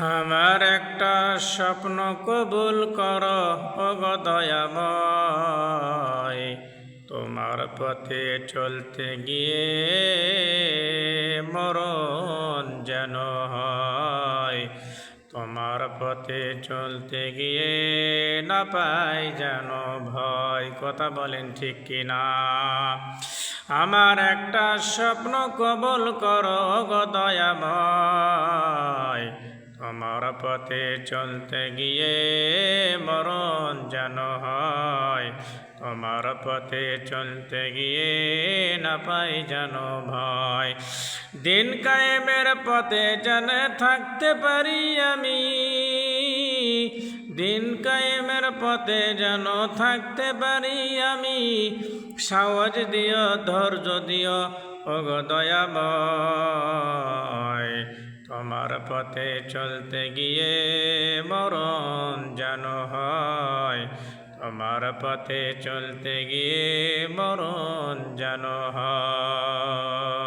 আমার একটা স্বপ্ন কবুল কর অগদয়াময় তোমার পথে চলতে গিয়ে মরণ যেন হয়। তোমার পথে চলতে গিয়ে না পাই যেন ভয়। কথা বলেন ঠিক কিনা? আমার একটা স্বপ্ন কবল করো গদয়াময় পথে চলতে গিয়ে মরণ যেন হয়, তোমার পথে চলতে গিয়ে না পাই যেন ভয়। দিন কায়েমের পথে যেন থাকতে পারি আমি, দিন কায়েমের পথে যেন থাকতে পারি আমি। সাহস দিও, ধৈর্য দিও, ওগো দয়াময়। তোমার পথে চলতে গিয়ে মরণ যেন হয়। তোমার পথে চলতে গিয়ে মরণ যেন হয়।